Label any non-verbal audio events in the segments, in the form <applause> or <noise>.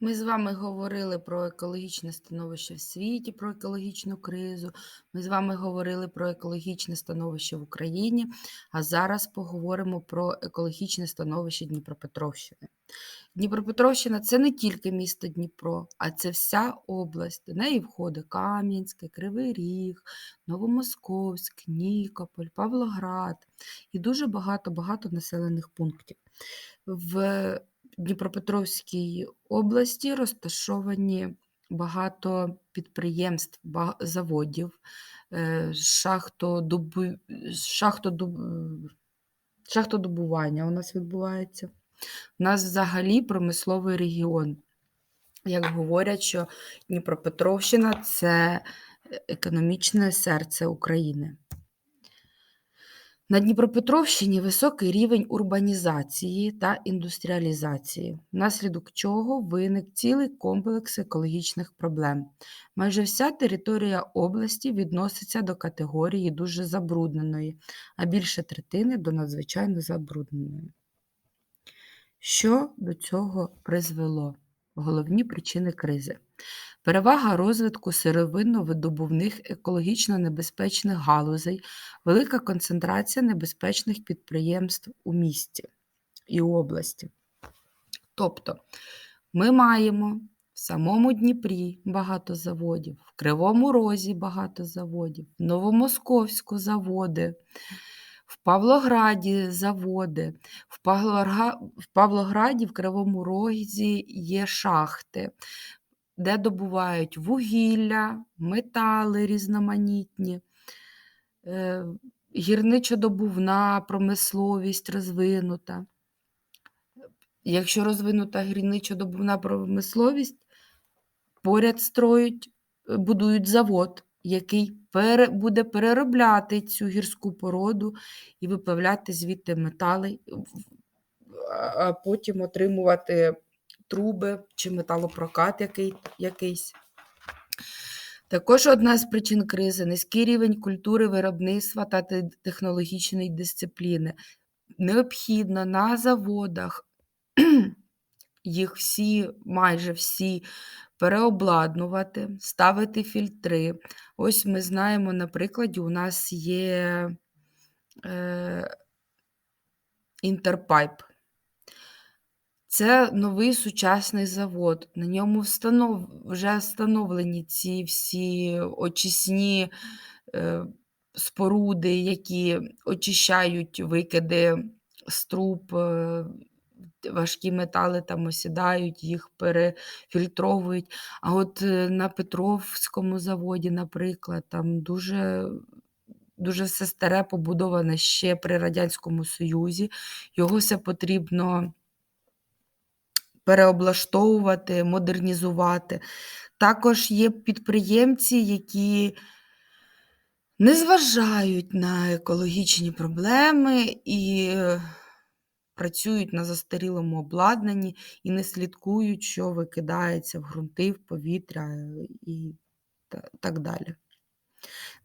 Ми з вами говорили про екологічне становище в світі, про екологічну кризу. Ми з вами говорили про екологічне становище в Україні, а зараз поговоримо про екологічне становище Дніпропетровщини. Дніпропетровщина це не тільки місто Дніпро, а це вся область. До неї входить Кам'янське, Кривий Ріг, Новомосковськ, Нікополь, Павлоград і дуже багато-багато населених пунктів. В Дніпропетровській області розташовані багато підприємств, заводів, е, шахтодобу- шахтодоб- шахтодобування у нас відбувається. У нас взагалі промисловий регіон. Як говорять, що Дніпропетровщина це економічне серце України. На Дніпропетровщині високий рівень урбанізації та індустріалізації, внаслідок чого виник цілий комплекс екологічних проблем. Майже вся територія області відноситься до категорії дуже забрудненої, а більше третини до надзвичайно забрудненої. Що до цього призвело? Головні причини кризи. Перевага розвитку сировинно-видобувних екологічно небезпечних галузей, велика концентрація небезпечних підприємств у місті і області. Тобто ми маємо в самому Дніпрі багато заводів, в Кривому Розі багато заводів, в Новомосковську заводи, в Павлограді заводи, в, Павлогра... в Павлограді, в Кривому Розі є шахти, де добувають вугілля, метали різноманітні, е, гірничодобувна промисловість розвинута. Якщо розвинута гірничодобувна промисловість, поряд строють, будують завод, який пере, буде переробляти цю гірську породу і виправляти звідти метали, а потім отримувати труби чи металопрокат який, якийсь. Також одна з причин кризи низький рівень культури виробництва та технологічної дисципліни. Необхідно на заводах <clears throat> їх всі, майже всі переобладнувати, ставити фільтри. Ось ми знаємо, на прикладі, у нас є е, Інтерпайп. Це новий сучасний завод. На ньому встанов... вже встановлені ці всі очисні е, споруди, які очищають викиди з труб, е, важкі метали там осідають, їх перефільтровують. А от е, на Петровському заводі, наприклад, там дуже дуже все старе побудоване ще при Радянському Союзі. Його все потрібно переоблаштовувати, модернізувати. Також є підприємці, які не зважають на екологічні проблеми і працюють на застарілому обладнанні і не слідкують, що викидається в ґрунти, в повітря і так далі.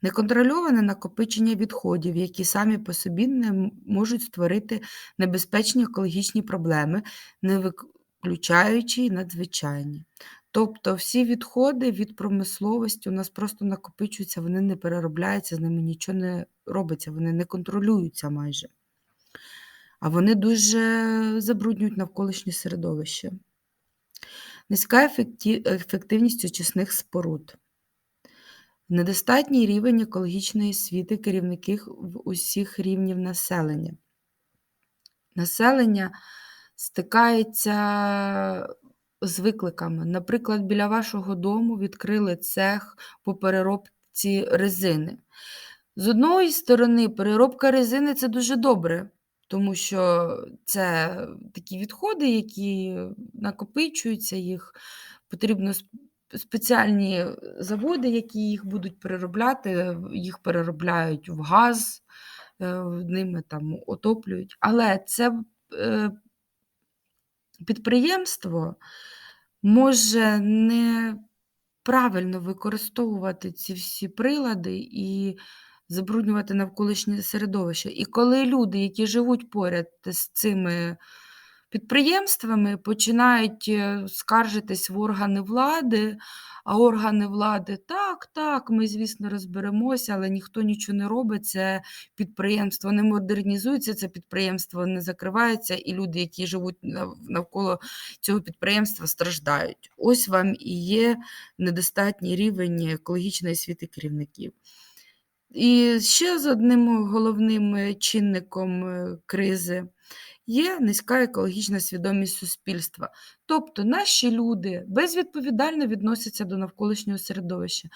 Неконтрольоване накопичення відходів, які самі по собі не можуть створити небезпечні екологічні проблеми, не виключаючи й надзвичайні. Тобто всі відходи від промисловості у нас просто накопичуються, вони не переробляються, з ними нічого не робиться, вони не контролюються майже. А вони дуже забруднюють навколишнє середовище. Низька ефективність очисних споруд. Недостатній рівень екологічної освіти керівників усіх рівнів населення. Населення стикається з викликами. Наприклад, біля вашого дому відкрили цех по переробці резини. З одної сторони, переробка резини це дуже добре, тому що це такі відходи, які накопичуються, їх потрібно спеціальні заводи, які їх будуть переробляти, їх переробляють в газ, е, ними там отоплюють. Але це е, підприємство може неправильно використовувати ці всі прилади і забруднювати навколишнє середовище. І коли люди, які живуть поряд з цими підприємствами, починають, е, скаржитись в органи влади, а органи влади: "Так, так, ми, звісно, розберемося", але ніхто нічого не робить. Це підприємство не модернізується, це підприємство не закривається, і люди, які живуть навколо цього підприємства, страждають. Ось вам і є недостатній рівень екологічної освіти керівників. І ще з одним головним, е, чинником, е, кризи є низька екологічна свідомість суспільства. Тобто наші люди безвідповідально відносяться до навколишнього середовища.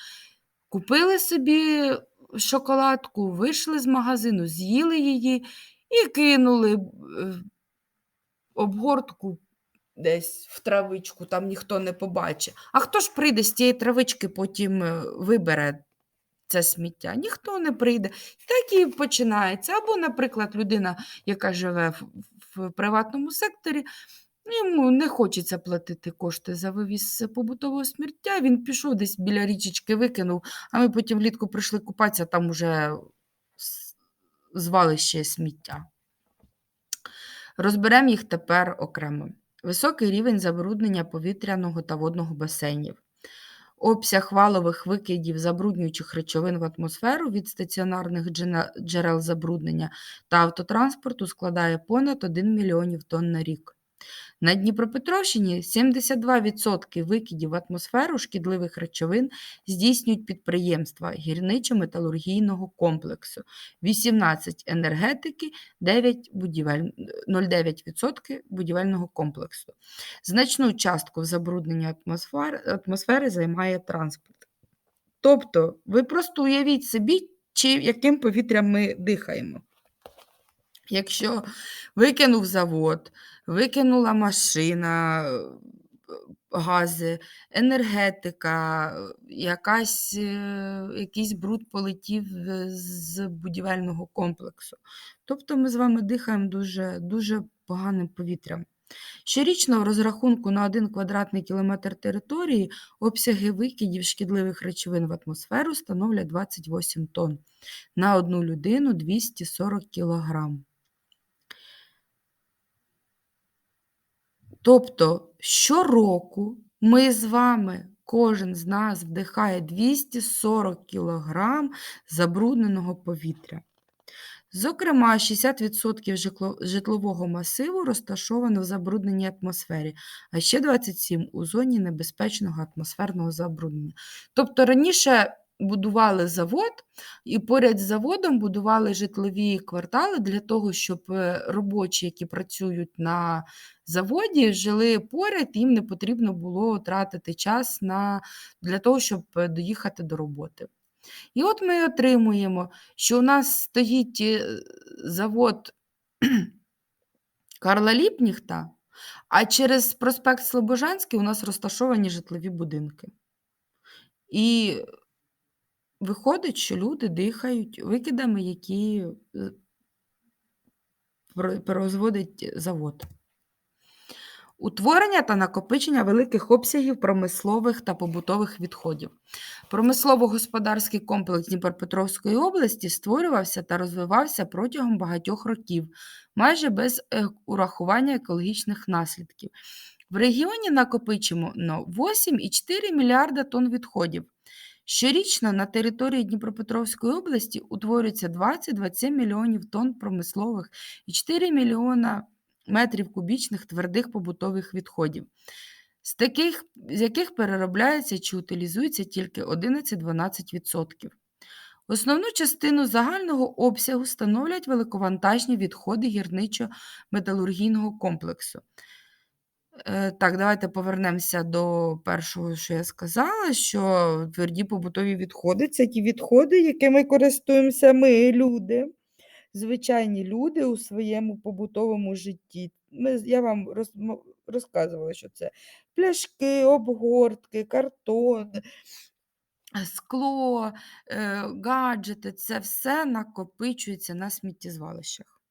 Купили собі шоколадку, вийшли з магазину, з'їли її і кинули, е, обгортку десь в травичку, там ніхто не побачить. А хто ж прийде з тієї травички, потім, вибере це сміття? Ніхто не прийде. Так і починається. Або, наприклад, людина, яка живе в в приватному секторі, йому не хочеться платити кошти за вивіз побутового сміття, він пішов десь біля річечки викинув, а ми потім влітку прийшли купатися, там уже звалище сміття. Розберемо їх тепер окремо. Високий рівень забруднення повітряного та водного басейнів. Обсяг валових викидів забруднюючих речовин в атмосферу від стаціонарних джерел забруднення та автотранспорту складає понад 1 мільйонів тонн на рік. На Дніпропетровщині 72% викидів в атмосферу шкідливих речовин здійснюють підприємства гірничо-металургійного комплексу, 18 – енергетики, 9 будівель... 0,9% будівельного комплексу. Значну частку в забрудненні атмосфер... атмосфери займає транспорт. Тобто, ви просто уявіть собі, чи яким повітрям ми дихаємо. Якщо викинув завод, викинула машина, е, гази, енергетика, якась, е, якийсь бруд полетів з будівельного комплексу. Тобто ми з вами дихаємо дуже, дуже поганим повітрям. Щорічно в розрахунку на 1 квадратний кілометр території обсяги викидів шкідливих речовин в атмосферу становлять 28 тонн, на одну людину 240 кілограм. Тобто щороку ми з вами, кожен з нас вдихає 240 кілограм забрудненого повітря. Зокрема, 60% житлового масиву розташовано в забрудненій атмосфері, а ще 27% у зоні небезпечного атмосферного забруднення. Тобто раніше будували завод, і поряд з заводом будували житлові квартали для того, щоб е, робочі, які працюють на заводі, жили поряд, їм не потрібно було тратити час на, для того, щоб е, доїхати до роботи. І от ми отримуємо, що у нас стоїть е, завод Карла Ліпніхта, а через проспект Слобожанський у нас розташовані житлові будинки. І Виходить, що люди дихають викидами, які е, завод. Утворення та накопичення великих обсягів промислових та побутових відходів. Промислово-господарський комплекс Дніпропетровської області створювався та розвивався протягом багатьох років, майже без е, урахування екологічних наслідків. В регіоні накопичено 8,4 мільярда тонн відходів. Щорічно на території Дніпропетровської області утворюється 20-27 мільйонів тонн промислових і 4 мільйона метрів кубічних твердих побутових відходів, з, таких, з яких переробляється чи утилізується тільки 11-12%. Основну частину загального обсягу становлять великовантажні відходи гірничо-металургійного комплексу. Е, так, давайте повернемося до першого, що я сказала, що тверді побутові відходи це ті відходи, якими користуємося ми, люди, звичайні люди у своєму побутовому житті. Ми, Я вам роз, розказувала, що це пляшки, обгортки, картон, скло, е, гаджети це все накопичується на сміттєзвалищах.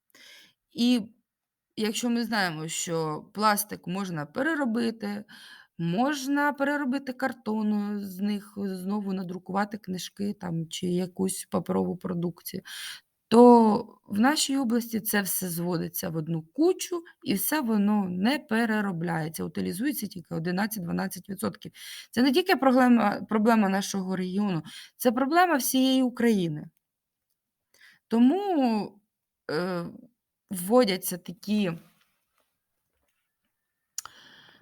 І Якщо ми знаємо, що пластик можна переробити, можна переробити картон, з них знову надрукувати книжки там, чи якусь паперову продукцію, то в нашій області це все зводиться в одну кучу і все воно не переробляється, утилізується тільки 11-12%. Це не тільки проблема, проблема нашого регіону, це проблема всієї України. Тому е, вводяться такі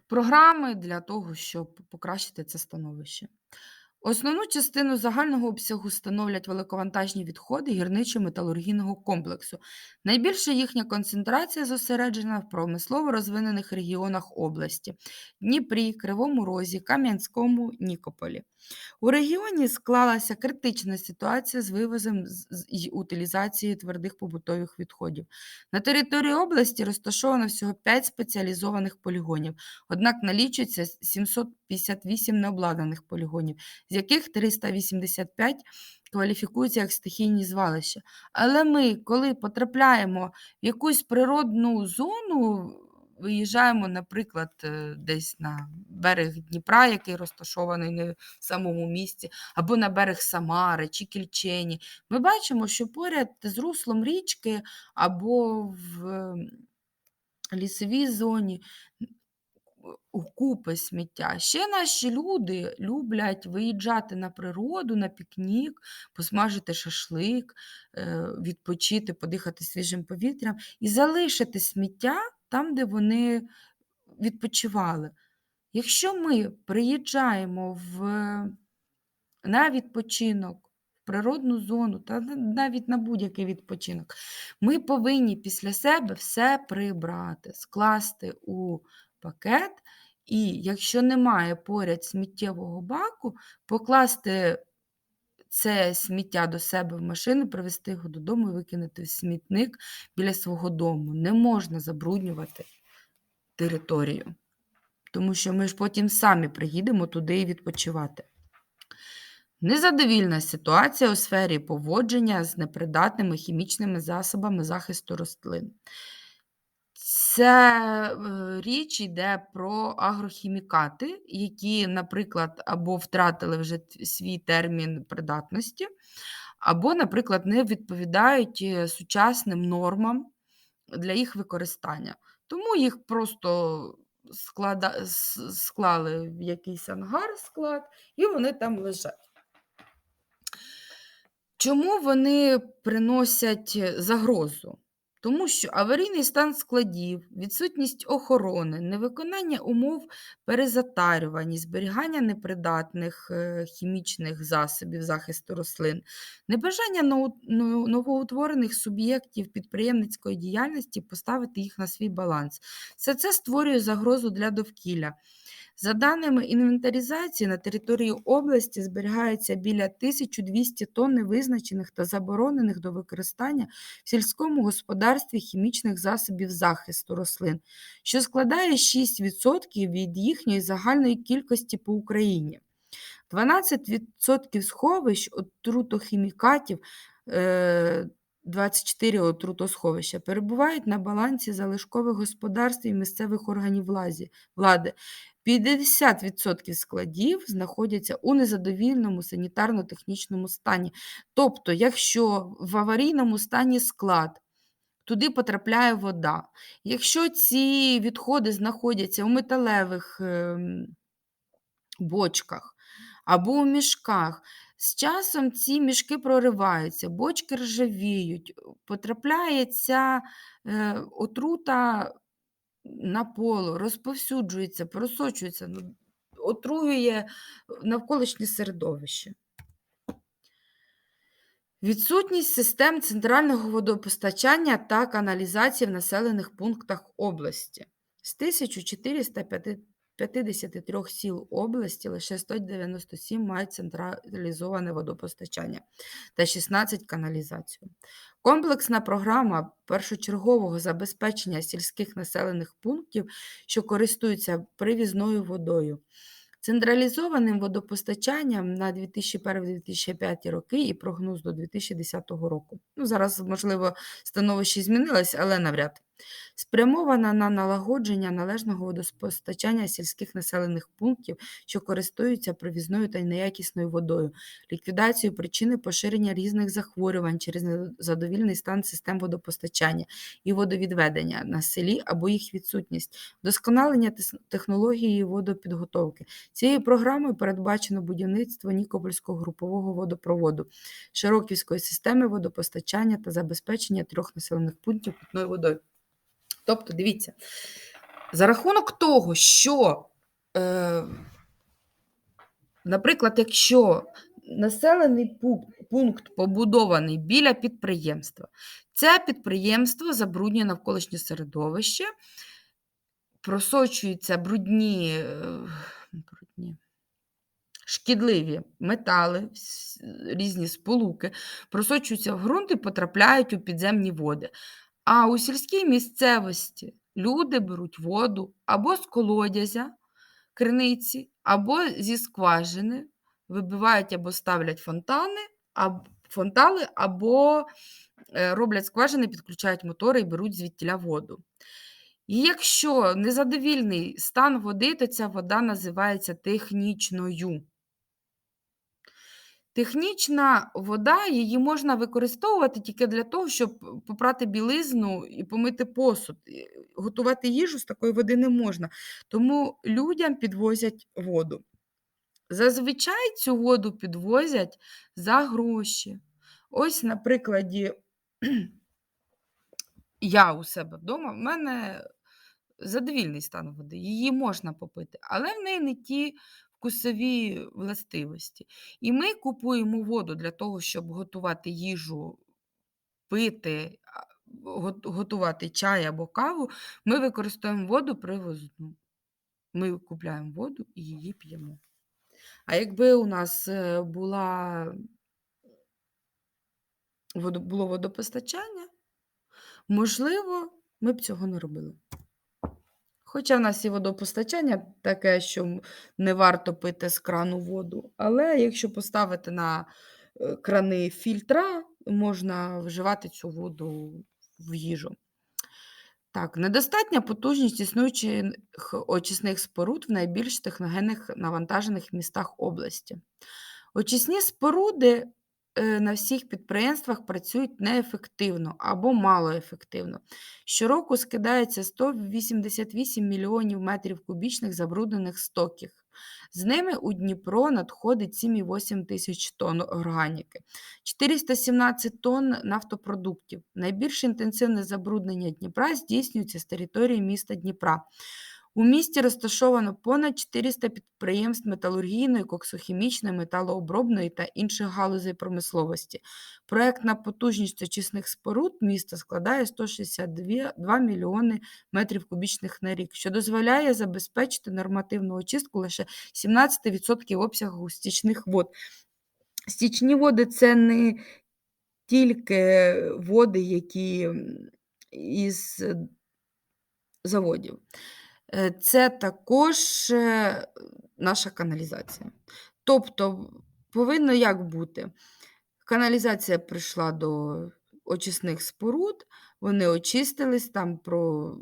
програми для того, щоб покращити це становище. Основну частину загального обсягу становлять великовантажні відходи гірничо-металургійного комплексу. Найбільша їхня концентрація зосереджена в промислово розвинених регіонах області Дніпрі, Кривому Розі, Кам'янському, Нікополі. У регіоні склалася критична ситуація з вивозом і утилізацією твердих побутових відходів. На території області розташовано всього 5 спеціалізованих полігонів, однак налічується 758 необладнаних полігонів, з яких 385 кваліфікуються як стихійні звалища. Але ми, коли потрапляємо в якусь природну зону, виїжджаємо, наприклад, е, десь на берег Дніпра, який розташований не в самому місті, або на берег Самари чи Кільчені, ми бачимо, що поряд з руслом річки або в лісовій зоні купи сміття. Ще наші люди люблять виїжджати на природу, на пікнік, посмажити шашлик, е, відпочити, подихати свіжим повітрям і залишити сміття там, де вони відпочивали. Якщо ми приїжджаємо в, на відпочинок, в природну зону, та навіть на будь-який відпочинок, ми повинні після себе все прибрати, скласти у пакет, і якщо немає поряд сміттєвого баку, покласти це сміття до себе в машину, привезти його додому і викинути в смітник біля свого дому. Не можна забруднювати територію, тому що ми ж потім самі приїдемо туди і відпочивати. Незадовільна ситуація у сфері поводження з непридатними хімічними засобами захисту рослин. Це е, річ йде про агрохімікати, які, наприклад, або втратили вже свій термін придатності, або, наприклад, не відповідають е, сучасним нормам для їх використання. Тому їх просто склада... склали в якийсь ангар склад, і вони там лежать. Чому вони приносять е, загрозу? Тому що аварійний стан складів, відсутність охорони, невиконання умов перезатарювання, зберігання непридатних е, хімічних засобів захисту рослин, небажання новоутворених суб'єктів підприємницької діяльності поставити їх на свій баланс. Все це створює загрозу для довкілля. За даними інвентаризації, на території області зберігається біля 1200 тонн невизначених та заборонених до використання в сільському господарстві хімічних засобів захисту рослин, що складає 6% від їхньої загальної кількості по Україні. 12% сховищ отрутохімікатів, е, 24 отрутосховища перебувають на балансі залишкових господарств і місцевих органів влади. 50% складів знаходяться у незадовільному санітарно-технічному стані. Тобто, якщо в аварійному стані склад, туди потрапляє вода. Якщо ці відходи знаходяться у металевих ем, бочках або у мішках, з часом ці мішки прориваються, бочки ржавіють, потрапляє ця е, отрута на поло, розповсюджується, просочується, ну, отруює навколишнє середовище. Відсутність систем центрального водопостачання та каналізації в населених пунктах області. З 1453 сіл області лише 197 мають централізоване водопостачання та 16 каналізацію. Комплексна програма першочергового забезпечення сільських населених пунктів, що користуються привізною водою. Централізованим водопостачанням на 2001-2005 роки і прогноз до 2010 року. Ну, зараз, можливо, становище змінилось, але навряд. Спрямована на налагодження належного водопостачання сільських населених пунктів, що користуються привізною та неякісною водою, ліквідацію причини поширення різних захворювань через незадовільний стан систем водопостачання і водовідведення на селі або їх відсутність, вдосконалення технології водопідготовки. Цією програмою передбачено будівництво Нікопольського групового водопроводу, Широківської системи водопостачання та забезпечення трьох населених пунктів питною водою. Тобто, дивіться, за рахунок того, що, е, наприклад, якщо населений пу- пункт побудований біля підприємства, це підприємство забруднює навколишнє середовище, просочуються брудні, е, брудні шкідливі метали, різні сполуки, просочуються в ґрунт і потрапляють у підземні води. А у сільській місцевості люди беруть воду або з колодязя, криниці, або зі скважини, вибивають або ставлять фонтани, аб, фонтали, або е, роблять скважини, підключають мотори і беруть звідтіля воду. І якщо незадовільний стан води, то ця вода називається технічною. Технічна вода, її можна використовувати тільки для того, щоб попрати білизну і помити посуд. Готувати їжу з такої води не можна. Тому людям підвозять воду. Зазвичай цю воду підвозять за гроші. Ось, на прикладі, <clears throat> я у себе вдома, в мене задовільний стан води, її можна попити, але в неї не ті вкусові властивості. І ми купуємо воду для того, щоб готувати їжу, пити, готувати чай або каву. Ми використовуємо воду привозну. Ми купляємо воду і її п'ємо. А якби у нас е, була було водопостачання, можливо, ми б цього не робили. Хоча в нас і водопостачання таке, що не варто пити з крану воду, але якщо поставити на е, крани фільтра, можна вживати цю воду в їжу. Так, недостатня потужність існуючих очисних споруд в найбільш техногенних навантажених містах області. Очисні споруди е, на всіх підприємствах працюють неефективно або малоефективно. Щороку скидається 188 мільйонів метрів кубічних забруднених стоків. З ними у Дніпро надходить 7,8 тисяч тонн органіки, 417 тонн нафтопродуктів. Найбільш інтенсивне забруднення Дніпра здійснюється з території міста Дніпра. У місті розташовано понад 400 підприємств металургійної, коксохімічної, металообробної та інших галузей промисловості. Проектна потужність очисних споруд міста складає 162 мільйони метрів кубічних на рік, що дозволяє забезпечити нормативну очистку лише 17% обсягу стічних вод. Стічні води це не тільки води, які із заводів. Е, Це також е, наша каналізація. Тобто повинно як бути? Каналізація прийшла до очисних споруд, вони очистились, там про...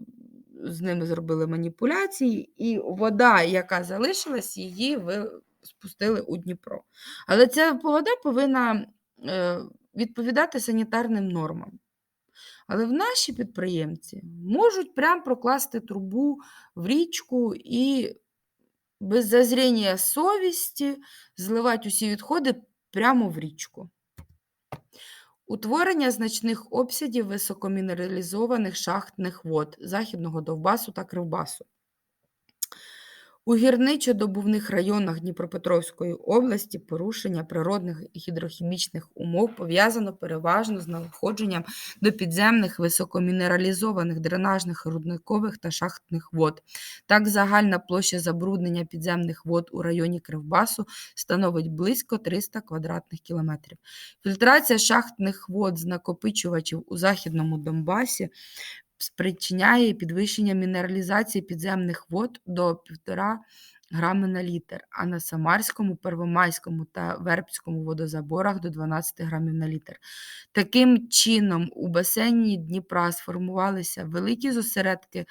з ними зробили маніпуляції, і вода, яка залишилась, її ви спустили у Дніпро. Але ця вода повинна е, відповідати санітарним нормам. Але в наші підприємці можуть прям прокласти трубу в річку і без зазріння совісті зливати усі відходи прямо в річку. Утворення значних обсягів високомінералізованих шахтних вод Західного Довбасу та Кривбасу. У гірничо-добувних районах Дніпропетровської області порушення природних гідрохімічних умов пов'язано переважно з надходженням до підземних високомінералізованих дренажних, рудникових та шахтних вод. Так, загальна площа забруднення підземних вод у районі Кривбасу становить близько 300 квадратних кілометрів. Фільтрація шахтних вод з накопичувачів у Західному Донбасі спричиняє підвищення мінералізації підземних вод до 1,5 грами на літр, а на Самарському, Первомайському та Вербському водозаборах до 12 грамів на літр. Таким чином, у басейні Дніпра сформувалися великі зосередки е,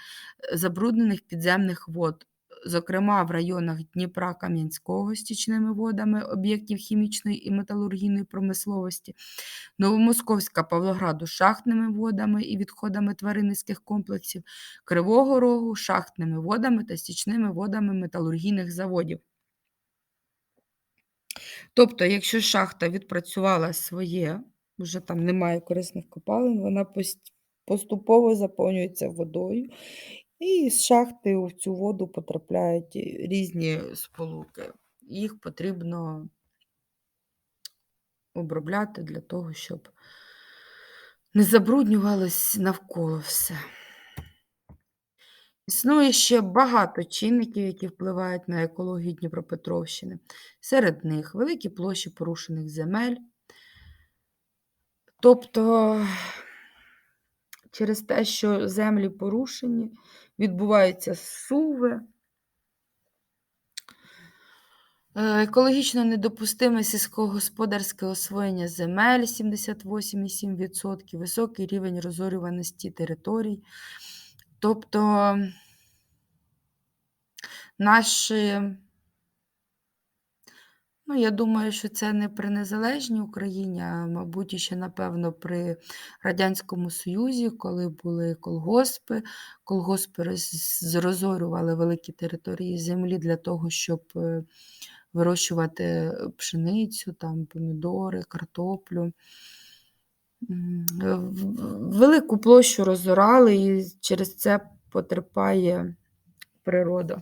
забруднених підземних вод, зокрема в районах Дніпра Кам'янського стічними водами об'єктів хімічної і металургійної промисловості, Новомосковська Павлограду шахтними водами і відходами тваринницьких комплексів, Кривого Рогу шахтними водами та стічними водами металургійних заводів. Тобто, якщо шахта відпрацювала своє, вже там немає корисних копалин, вона поступово заповнюється водою, і з шахти в цю воду потрапляють різні сполуки. Їх потрібно обробляти для того, щоб не забруднювалось навколо все. Існує ще багато чинників, які впливають на екологію Дніпропетровщини. Серед них великі площі порушених земель. Тобто, через те, що землі порушені, відбуваються суви. Е, Екологічно недопустиме сільськогосподарське освоєння земель 78,7%, високий рівень розорюваності територій. Тобто наші, ну, я думаю, що це не при незалежній Україні, а, мабуть, ще, напевно, при Радянському Союзі, коли були колгоспи, колгоспи роз- розорювали великі території землі для того, щоб е, вирощувати пшеницю, там, помідори, картоплю. Е, Велику площу розорали, і через це потерпає природа.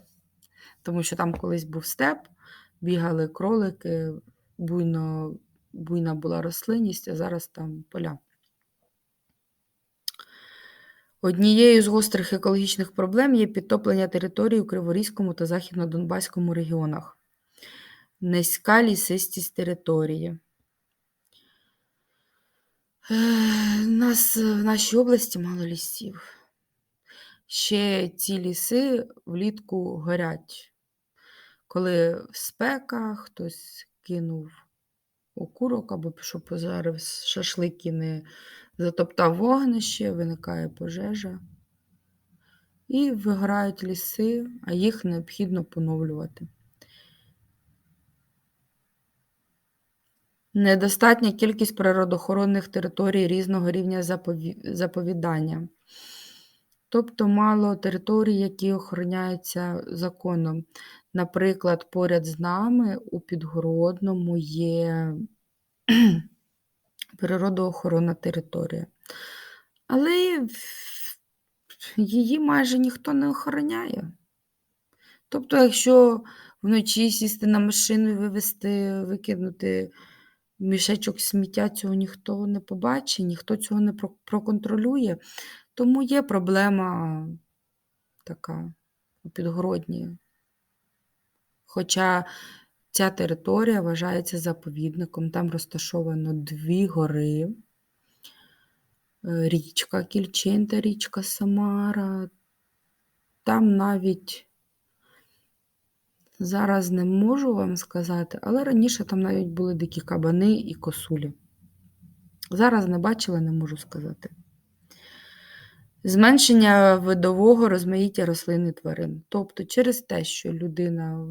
Тому що там колись був степ, бігали кролики, буйно, буйна була рослинність, а зараз там поля. Однією з гострих екологічних проблем є підтоплення територій у Криворізькому та Західно-Донбаському регіонах. Низька лісистість території. У нас в нашій області мало лісів. Ще ці ліси влітку горять. Коли спека, хтось кинув окурок або пішов пожарив шашлики, не затоптав вогнище, виникає пожежа. І вигорають ліси, а їх необхідно поновлювати. Недостатня кількість природоохоронних територій різного рівня заповідання. Тобто мало територій, які охороняються законом. Наприклад, поряд з нами у Підгородному є <clears throat> природоохоронна територія. Але її майже ніхто не охороняє. Тобто, якщо вночі сісти на машину і вивезти, викинути мішечок сміття, цього ніхто не побачить, ніхто цього не проконтролює. Тому є проблема така у Підгородні. Хоча ця територія вважається заповідником, там розташовано дві гори, е, річка Кільчин та річка Самара. Там навіть зараз не можу вам сказати, але раніше там навіть були дикі кабани і косулі. Зараз не бачила, не можу сказати. Зменшення видового розмаїття рослин і тварин. Тобто через те, що людина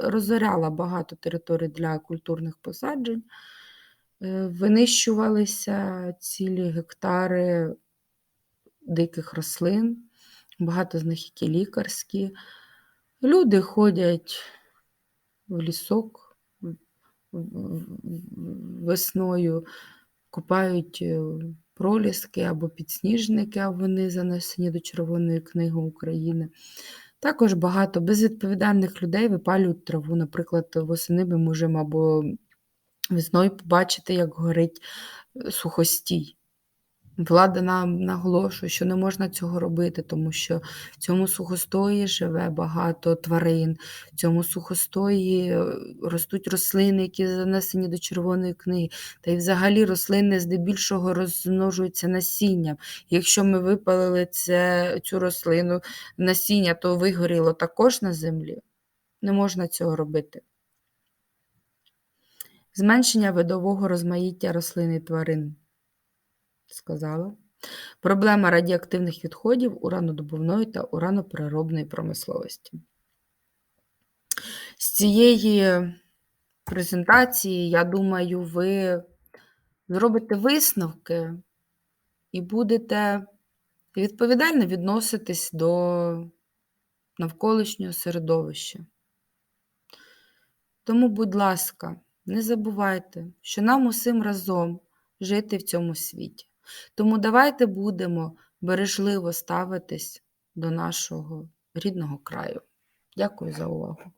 розоряла багато територій для культурних посаджень, е, винищувалися цілі гектари диких рослин, багато з них які лікарські. Люди ходять в лісок весною, купають е, проліски або підсніжники, а вони занесені до Червоної книги України. Також багато безвідповідальних людей випалюють траву. Наприклад, восени ми можемо або весною побачити, як горить е, сухостій. Влада нам наголошує, що не можна цього робити, тому що в цьому сухостої живе багато тварин, в цьому сухостої е, ростуть рослини, які занесені до Червоної книги. Та й взагалі рослини здебільшого розмножуються насінням. Якщо ми випалили це, цю рослину насіння, то вигоріло також на землі. Не можна цього робити. Зменшення видового розмаїття рослин і тварин. Сказала. Проблема радіоактивних відходів уранодобувної та уранопереробної промисловості. З цієї презентації, я думаю, ви зробите висновки і будете відповідально відноситись до навколишнього середовища. Тому, будь ласка, не забувайте, що нам усім разом жити в цьому світі. Тому давайте будемо бережливо ставитись до нашого рідного краю. Дякую за увагу.